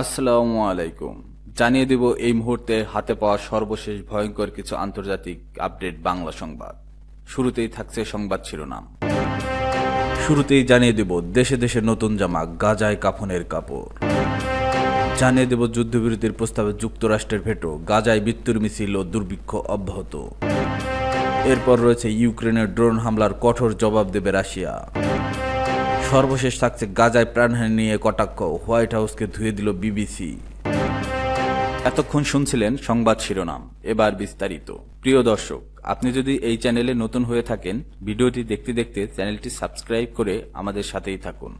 আসসালামু আলাইকুম। জানিয়ে দেব এই মুহূর্তে হাতে পাওয়া সর্বশেষ ভয়ঙ্কর কিছু আন্তর্জাতিক আপডেট বাংলা সংবাদ। শুরুতেই থাকছে সংবাদ শিরোনাম। শুরুতেই জানিয়ে দেব দেশে দেশে নতুন জামা, গাজায় কাফনের কাপড়। জানিয়ে দেব যুদ্ধবিরতির প্রস্তাবে যুক্তরাষ্ট্রের ভেটো, গাজায় মৃত্যুর মিছিল ও দুর্ভিক্ষ অব্যাহত। এরপর রয়েছে ইউক্রেনের ড্রোন হামলার কঠোর জবাব দেবে রাশিয়া। সর্বশেষ থাকছে গাজায় প্রাণহানি নিয়ে কটাক্ষ। হোয়াইট হাউসকে ধুয়ে দিল বিবিসি। এতক্ষণ শুনছিলেন সংবাদ শিরোনাম। এবার বিস্তারিত। প্রিয় দর্শক, আপনি যদি এই চ্যানেলে নতুন হয়ে থাকেন, ভিডিওটি দেখতে দেখতে চ্যানেলটি সাবস্ক্রাইব করে আমাদের সাথেই থাকুন।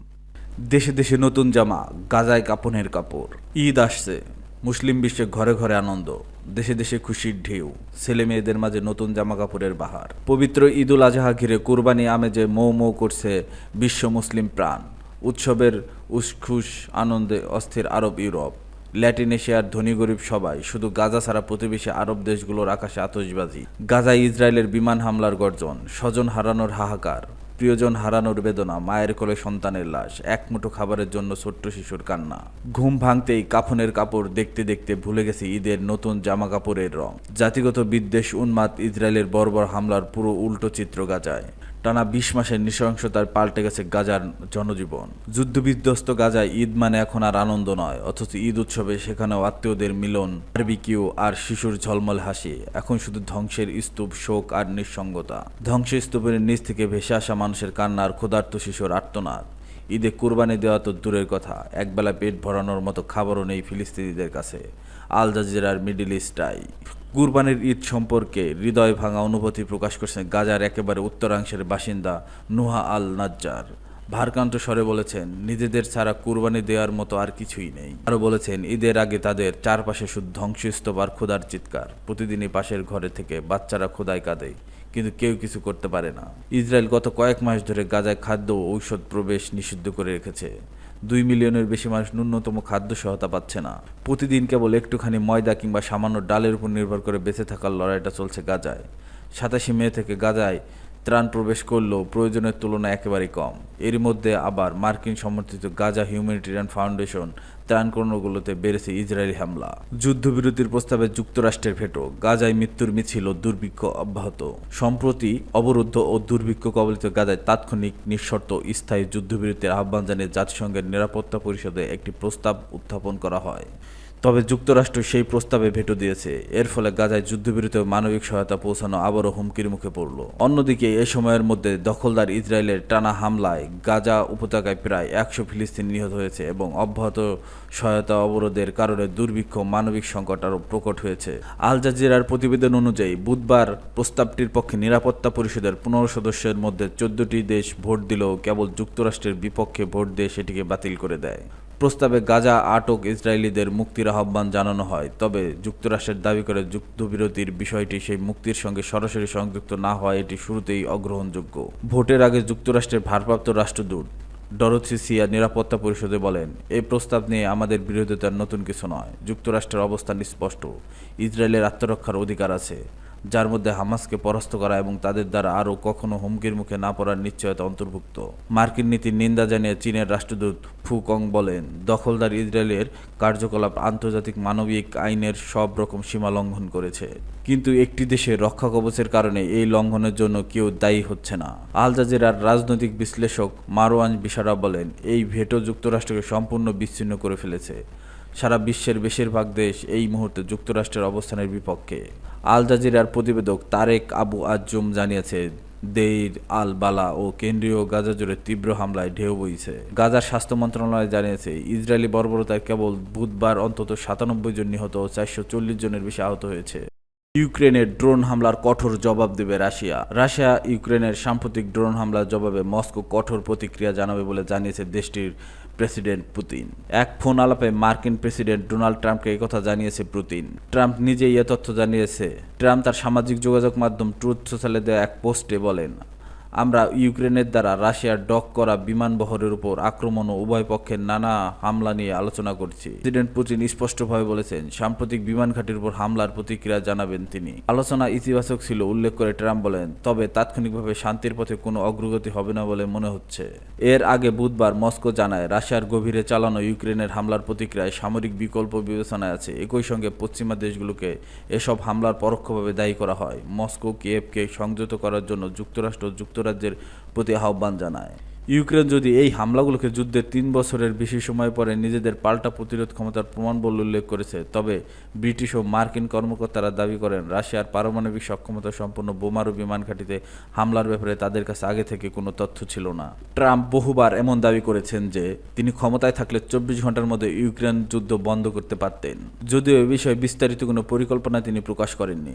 দেশে দেশে নতুন জামা, গাজায় কাপনের কাপড়। ঈদ আসছে। মুসলিম বিশ্বে ঘরে ঘরে আনন্দ, দেশে দেশে খুশির ঢেউ, ছেলে মেয়েদের মাঝে নতুন জামা কাপড়ের বাহার। পবিত্র ঈদুল আজহা ঘিরে কোরবানি আমেজে মৌ মৌ করছে বিশ্ব মুসলিম প্রাণ। উৎসবের উসখুস আনন্দে অস্থির আরব ইউরোপ। ল্যাটিন এশিয়ার ধনী গরিব সবাই শুধু গাজা ছাড়া প্রতিবেশী আরব দেশগুলোর আকাশে আতশবাজি। গাজায় ইসরায়েলের বিমান হামলার গর্জন, স্বজন হারানোর হাহাকার। প্রিয়জন হারানোর বেদনা, মায়ের কোলে সন্তানের লাশ, এক মুঠো খাবারের জন্য ছোট্ট শিশুর কান্না। ঘুম ভাঙতেই কাফনের কাপড় দেখতে দেখতে ভুলে গেছে ঈদের নতুন জামা কাপড়ের রং। জাতিগত বিদ্বেষ উন্মাদ ইসরায়েলের বর্বর হামলার পুরো উল্টো চিত্র গাজায়। টানা বিশ মাসের নৃশংসতার পাল্টে গেছে গাজার জনজীবন। যুদ্ধবিধ্বস্ত গাজায় ঈদ মানে এখন আর আনন্দ নয়, অথচ ঈদ উৎসবে সেখানেও আত্মীয়দের মিলন, বারবিকিউ আর শিশুর ঝলমল হাসি। এখন শুধু ধ্বংসের স্তূপ, শোক আর নিঃসঙ্গতা। ধ্বংসের স্তূপের নিচ থেকে ভেসে আসা মানুষের কান্নার ক্ষুধার্ত শিশুর আর্তনাদ। ঈদে কুরবানি দেওয়া তো দূরের কথা, একবেলা পেট ভরানোর মতো খাবারও নেই ফিলিস্তিনিদের কাছে। আল জাজিরার মিডিল ইস্টাই কুরবানির ঈদ সম্পর্কে হৃদয় ভাঙা অনুভূতি প্রকাশ করেছেন গাজার একেবারে উত্তরাংশের বাসিন্দা নুহা আল নাজ্জার ভারকান্ত স্বরে বলেছেন, নিজেদের ছাড়া কুরবানি দেওয়ার মতো আর কিছুই নেই। আরও বলেছেন, ঈদের আগে তাদের চারপাশে শুধু ধ্বংসস্তূপ আর ক্ষুধার চিৎকার। প্রতিদিনই পাশের ঘরে থেকে বাচ্চারা ক্ষুদায় কাঁদে, কিন্তু কেউ কিছু করতে পারে না। ইসরায়েল গত কয়েক মাস ধরে গাজায় খাদ্য ও ঔষধ প্রবেশ নিষিদ্ধ করে রেখেছে। দুই মিলিয়নের বেশি মানুষ ন্যূনতম খাদ্য সহায়তা পাচ্ছে না। প্রতিদিন কেবল একটুখানি ময়দা কিংবা সামান্য ডালের উপর নির্ভর করে বেঁচে থাকার লড়াইটা চলছে গাজায়। সাতাশি মে থেকে গাজায় ত্রাণ প্রবেশ করলেও প্রয়োজনের তুলনায় একেবারেই কম। এর মধ্যে আবার মার্কিন সমর্থিত গাজা হিউম্যানিটেরিয়ান ফাউন্ডেশন ত্রাণকর্মগুলোতে বেড়েছে ইসরায়েলি হামলা। যুদ্ধবিরতির প্রস্তাবে যুক্তরাষ্ট্রের ভেটো, গাজায় মৃত্যুর মিছিল দুর্ভিক্ষ অব্যাহত। সম্প্রতি অবরুদ্ধ ও দুর্ভিক্ষ কবলিত গাজায় তাৎক্ষণিক নিঃশর্ত স্থায়ী যুদ্ধবিরতির আহ্বান জানিয়ে জাতিসংঘের নিরাপত্তা পরিষদে একটি প্রস্তাব উত্থাপন করা হয়। তবে যুক্তরাষ্ট্র সেই প্রস্তাবে ভেটো দিয়েছে। এর ফলে গাজায় যুদ্ধবিরতি মানবিক সহায়তা পৌঁছানো আবারও হুমকির মুখে পড়ল। অন্যদিকে, এ সময়ের মধ্যে দখলদার ইসরায়েলের টানা হামলায় গাজা উপত্যকায় প্রায় একশো ফিলিস্তিনি নিহত হয়েছে এবং অব্যাহত সহায়তা অবরোধের কারণে দুর্ভিক্ষ, মানবিক সংকট আরও প্রকট হয়েছে। আল জাজিরার প্রতিবেদন অনুযায়ী, বুধবার প্রস্তাবটির পক্ষে নিরাপত্তা পরিষদের পনেরো সদস্যের মধ্যে চোদ্দটি দেশ ভোট দিলেও কেবল যুক্তরাষ্ট্রের বিপক্ষে ভোট দিয়ে সেটিকে বাতিল করে দেয়। প্রস্তাবে গাজা আটক ইসরায়েলিদের মুক্তির আহ্বান জানানো হয়। তবে যুক্তরাষ্ট্রের দাবি করে যুদ্ধবিরতির বিষয়টি সেই মুক্তির সঙ্গে সরাসরি সংযুক্ত না হওয়া এটি শুরুতেই অগ্রহণযোগ্য। ভোটের আগে যুক্তরাষ্ট্রের ভারপ্রাপ্ত রাষ্ট্রদূত ডরোথি সিয়া নিরাপত্তা পরিষদে বলেন এই প্রস্তাব নিয়ে আমাদের বিরোধিতার নতুন কিছু নয়। যুক্তরাষ্ট্রের অবস্থান স্পষ্ট। ইসরায়েলের আত্মরক্ষার অধিকার আছে। যার মধ্যে হামাসকে পরাস্ত করা এবং তাদের দ্বারা আরও কখনো হুমকির মুখে না পড়ার নিশ্চয়তা অন্তর্ভুক্ত। মার্কিন নীতির নিন্দা জানিয়ে চীনের রাষ্ট্রদূত ফু কং বলেন, দখলদার ইসরায়েলের কার্যকলাপ আন্তর্জাতিক মানবিক আইনের সব রকম সীমা লঙ্ঘন করেছে। কিন্তু একটি দেশের রক্ষা কবচের কারণে এই লঙ্ঘনের জন্য কেউ দায়ী হচ্ছে না। আল জাজিরার রাজনৈতিক বিশ্লেষক মারওয়ান বিশারা বলেন, এই ভেটো যুক্তরাষ্ট্রকে সম্পূর্ণ বিচ্ছিন্ন করে ফেলেছে। সারা বিশ্বের বেশিরভাগ দেশ এই মুহূর্তে যুক্তরাষ্ট্রের অবস্থানের বিপক্ষে। আল জাজিরার প্রতিবেদক তারেক আবু আজম জানিয়েছে, দেইর আল বালা ও কেন্দ্রীয় গাজা জুড়ে তীব্র হামলায় ঢেউ বইছে। গাজার স্বাস্থ্য মন্ত্রণালয় জানিয়েছে, ইসরায়েলি বর্বরতায় কেবল বুধবার অন্তত সাতানব্বই জন নিহত ও চারশো চল্লিশ জনের বেশি আহত হয়েছে। ইউক্রেনের ড্রোন হামলার কঠোর জবাব দেবে রাশিয়া। রাশিয়া, ইউক্রেনের সাম্প্রতিক ড্রোন হামলার জবাবে মস্কো কঠোর প্রতিক্রিয়া জানাবে বলে জানিয়েছে দেশটির প্রেসিডেন্ট পুতিন। এক ফোন আলাপে মার্কিন প্রেসিডেন্ট ডোনাল্ড ট্রাম্পকে কথা জানিয়েছে পুতিন। ট্রাম্প নিজেই এ তথ্য জানিয়েছে। ট্রাম্প তার সামাজিক যোগাযোগ মাধ্যম ট্রুথ সোশ্যালে দেওয়া এক পোস্টে বলেন আমরা ইউক্রেনের দ্বারা রাশিয়ার ডক করা বিমান বহরের উপর আক্রমণ ও উভয় পক্ষের নানা হামলা নিয়ে আলোচনা করছি। প্রেসিডেন্ট পুতিন স্পষ্টভাবে বলেছেন, সাম্প্রতিক বিমান ঘাঁটির উপর হামলার প্রতিক্রিয়া জানাবেন তিনি। আলোচনা ইতিবাচক ছিল, উল্লেখ করে ট্রাম্প বলেন, তবে তাৎক্ষণিকভাবে শান্তির পথে কোনো অগ্রগতি হবে না বলে মনে হচ্ছে। এর আগে বুধবার মস্কো জানায়, রাশিয়ার গভীরে চালানো ইউক্রেনের হামলার প্রতিক্রিয়ায় সামরিক বিকল্প বিবেচনায় আছে। একই সঙ্গে পশ্চিমা দেশগুলোকে এসব হামলার পরোক্ষভাবে দায়ী করা হয়। মস্কো, কিয়েভকে সংযত করার জন্য যুক্তরাষ্ট্র ও যুক্তরাজ্যের প্রতি আহ্বান জানায়। ইউক্রেন যদি এই হামলাগুলোকে যুদ্ধের তিন বছরের বেশি সময় পরে নিজেদের পাল্টা প্রতিরোধ ক্ষমতার প্রমাণ বলে উল্লেখ করেছে, তবে ব্রিটিশ ও মার্কিন কর্মকর্তারা দাবি করেন, রাশিয়ার পারমাণবিক সক্ষমতা সম্পন্ন বোমারু বিমান ঘাঁটিতে হামলার ব্যাপারে তাদের কাছে আগে থেকে কোনো তথ্য ছিল না। ট্রাম্প বহুবার এমন দাবি করেছেন যে, তিনি ক্ষমতায় থাকলে চব্বিশ ঘণ্টার মধ্যে ইউক্রেন যুদ্ধ বন্ধ করতে পারতেন। যদিও এ বিষয়ে বিস্তারিত কোনো পরিকল্পনা তিনি প্রকাশ করেননি।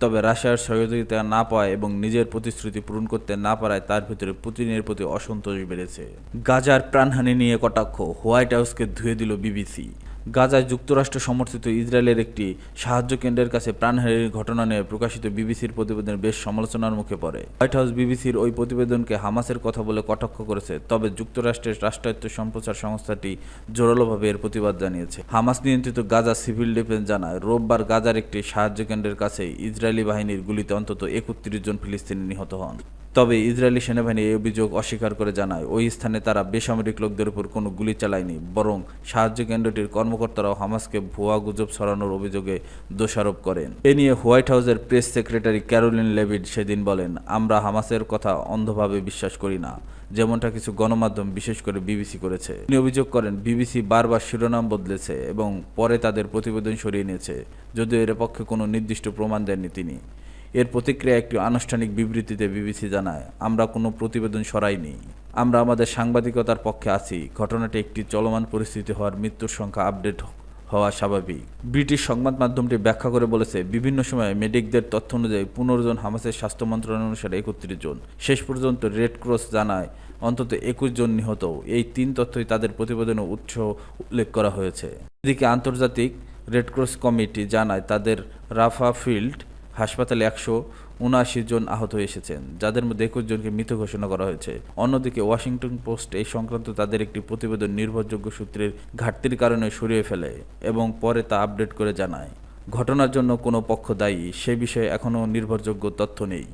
তবে রাশিয়ার সহযোগিতা না পায় এবং নিজের প্রতিশ্রুতি পূরণ করতে না পারায় তার ভিতরে পুতিনের প্রতি অসন্তোষ বেড়েছে। গাজার প্রাণহানি নিয়ে কটাক্ষ, হোয়াইট হাউসকে ধুয়ে দিল বিবিসি। গাজায় যুক্তরাষ্ট্র সমর্থিত ইসরায়েলের একটি সাহায্য কেন্দ্রের কাছে প্রাণহানির ঘটনা নিয়ে প্রকাশিত বিবিসির প্রতিবেদন বেশ সমালোচনার মুখে পড়ে। হোয়াইট হাউস বিবিসির ওই প্রতিবেদনকে হামাসের কথা বলে কটাক্ষ করেছে, তবে যুক্তরাষ্ট্রের রাষ্ট্রায়ত্ত সম্প্রচার সংস্থাটি জোরালোভাবে এর প্রতিবাদ জানিয়েছে। হামাস নিয়ন্ত্রিত গাজা সিভিল ডিফেন্স জানায়, রোববার গাজার একটি সাহায্য কেন্দ্রের কাছে ইসরায়েলি বাহিনীর গুলিতে অন্তত একত্রিশ জন ফিলিস্তিনি নিহত হন। তবে ইসরায়েলি সেনাবাহিনী এই অভিযোগ অস্বীকার করে জানায়। ওই স্থানে তারা বেসামরিক লোকদের উপর কোনো গুলি চালায়নি, বরং সাহায্য কেন্দ্রটির কর্মকর্তারাও হামাসকে ভুয়া গুজব ছড়ানোর অভিযোগে দোষারোপ করেন। এ নিয়ে হোয়াইট হাউসের প্রেস সেক্রেটারি ক্যারোলিন লেভিড সেদিন বলেন, আমরা হামাসের কথা অন্ধভাবে বিশ্বাস করি না। যেমনটা কিছু গণমাধ্যম বিশেষ করে বিবিসি করেছে। তিনি অভিযোগ করেন, বিবিসি বারবার শিরোনাম বদলেছে এবং পরে তাদের প্রতিবেদন সরিয়ে নিয়েছে, যদিও এর পক্ষে কোনো নির্দিষ্ট প্রমাণ দেননি তিনি। এর প্রতিক্রিয়া একটি আনুষ্ঠানিক বিবৃতিতে বিবিসি জানায়, আমরা কোনো প্রতিবেদন সরাইনি। আমরা আমাদের সাংবাদিকতার পক্ষে আছি। ঘটনাটি একটি চলমান পরিস্থিতি হওয়ার মৃত্যুর সংখ্যা আপডেট হওয়া স্বাভাবিক। ব্রিটিশ সংবাদ মাধ্যমটি ব্যাখ্যা করে বলেছে, বিভিন্ন সময়ে মেডিকদের তথ্য অনুযায়ী পনেরো জন হামাসের স্বাস্থ্য মন্ত্রণালয় অনুসারে একত্রিশ জন। শেষ পর্যন্ত রেড ক্রস জানায়, অন্তত একুশ জন নিহত। এই তিন তথ্যই তাদের প্রতিবেদনে উৎস উল্লেখ করা হয়েছে। এদিকে আন্তর্জাতিক রেড ক্রস কমিটি জানায়, তাদের রাফা ফিল্ড হাসপাতালে একশো উনআশি জন আহত এসেছেন, যাদের মধ্যে একুশ জনকে মৃত ঘোষণা করা হয়েছে। অন্যদিকে ওয়াশিংটন পোস্ট এই সংক্রান্ত তাদের একটি প্রতিবেদন নির্ভরযোগ্য সূত্রের ঘাটতির কারণে সরিয়ে ফেলে এবং পরে তা আপডেট করে জানায়। ঘটনার জন্য কোনো পক্ষ দায়ী, সে বিষয়ে এখনও নির্ভরযোগ্য তথ্য নেই।